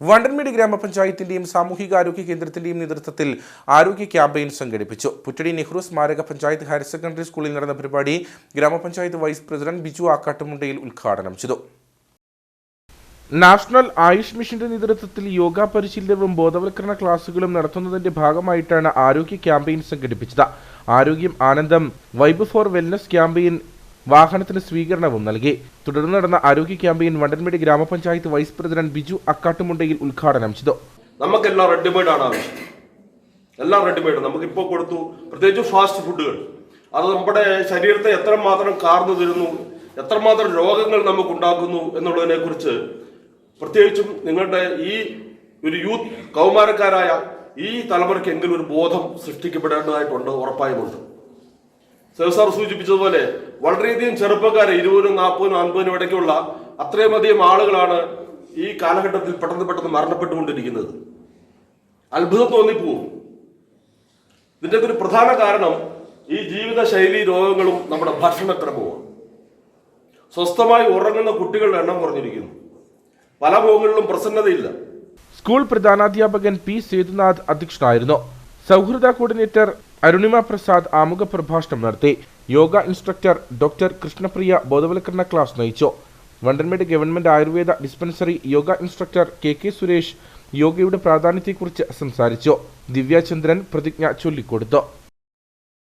വണ്ടൻമേട് ഗ്രാമപഞ്ചായത്തിന്റെയും സാമൂഹികാരോഗ്യ കേന്ദ്രത്തിന്റെയും നേതൃത്വത്തിൽ ആരോഗ്യ ക്യാമ്പയിൻ സംഘടിപ്പിച്ചു. പുറ്റടി നെഹ്റു സ്മാരക പഞ്ചായത്ത് ഹയർ സെക്കൻഡറി സ്കൂളിൽ നടന്ന പരിപാടി ഗ്രാമപഞ്ചായത്ത് വൈസ് പ്രസിഡന്റ് ബിജു ആക്കാട്ടുമുണ്ടയിൽ ഉദ്ഘാടനം ചെയ്തു. നാഷണൽ ആയുഷ് മിഷന്റെ നേതൃത്വത്തിൽ യോഗ പരിശീലനവും ബോധവൽക്കരണ ക്ലാസുകളും നടത്തുന്നതിന്റെ ഭാഗമായിട്ടാണ് ആരോഗ്യ ക്യാമ്പയിൻ സംഘടിപ്പിച്ചത്. ആരോഗ്യം ആനന്ദം വൈബ് ഫോർ വെൽനസ് ക്യാമ്പയിൻ വാഹനത്തിന് സ്വീകരണവും നൽകി. തുടർന്ന് നടന്ന ആരോഗ്യ ക്യാമ്പയിൻ വണ്ടൻമേട് ഗ്രാമപഞ്ചായത്ത് വൈസ് പ്രസിഡന്റ് ബിജു അക്കാട്ടുമുണ്ടയിൽ ഉദ്ഘാടനം ചെയ്തു. നമുക്കെല്ലാം റെഡിമെയ്ഡ് ആണ് ആവശ്യം. എല്ലാം റെഡിമെയ്ഡ് നമുക്കിപ്പോൾ കൊടുത്തു പ്രത്യേകിച്ച് ഫാസ്റ്റ് ഫുഡുകൾ. അത് നമ്മുടെ ശരീരത്തെ എത്രമാത്രം കാർന്നു തരുന്നു എത്രമാത്രം രോഗങ്ങൾ നമുക്ക് ഉണ്ടാക്കുന്നു എന്നുള്ളതിനെ കുറിച്ച് പ്രത്യേകിച്ചും നിങ്ങളുടെ ഈ ഒരു യൂത്ത് കൗമാരക്കാരായ ഈ തലമുറയ്ക്കെങ്കിലും ഒരു ബോധം സൃഷ്ടിക്കപ്പെടേണ്ടതായിട്ടുണ്ട് ഉറപ്പായുമുണ്ട് സർ സൂചിപ്പിച്ചതുപോലെ വളരെയധികം ചെറുപ്പക്കാരെ ഇരുപതിനും നാൽപ്പതിനും അൻപതിനും ഇടയ്ക്കുള്ള അത്രയും അധികം ആളുകളാണ് ഈ കാലഘട്ടത്തിൽ പെട്ടെന്ന് പെട്ടെന്ന് മരണപ്പെട്ടുകൊണ്ടിരിക്കുന്നത്. അത്ഭുതം തോന്നിപ്പോവും ഇതിന്റെ ഒരു പ്രധാന കാരണം ഈ ജീവിതശൈലി രോഗങ്ങളും നമ്മുടെ ഭക്ഷണക്രമവും സ്വസ്ഥമായി ഉറങ്ങുന്ന കുട്ടികളുടെ എണ്ണം കുറഞ്ഞിരിക്കുന്നു. പല മുഖങ്ങളിലും പ്രസന്നതയില്ല. സ്കൂൾ പ്രധാനാധ്യാപകൻ പി സേതുനാഥ് അധ്യക്ഷനായിരുന്നു. സൗഹൃദ കോർഡിനേറ്റർ അരുണിമ പ്രസാദ് ആമുഖ പ്രഭാഷണം നടത്തി. യോഗ ഇൻസ്ട്രക്ടർ ഡോക്ടർ കൃഷ്ണപ്രിയ ബോധവൽക്കരണ ക്ലാസ് നയിച്ചു. Vandanmedu government Ayurveda dispensary yoga instructor K K Suresh യോഗയുടെ പ്രാധാന്യത്തെക്കുറിച്ച് സംസാരിച്ചു. ദിവ്യചന്ദ്രൻ പ്രതിജ്ഞ ചൊല്ലിക്കൊടുത്തു.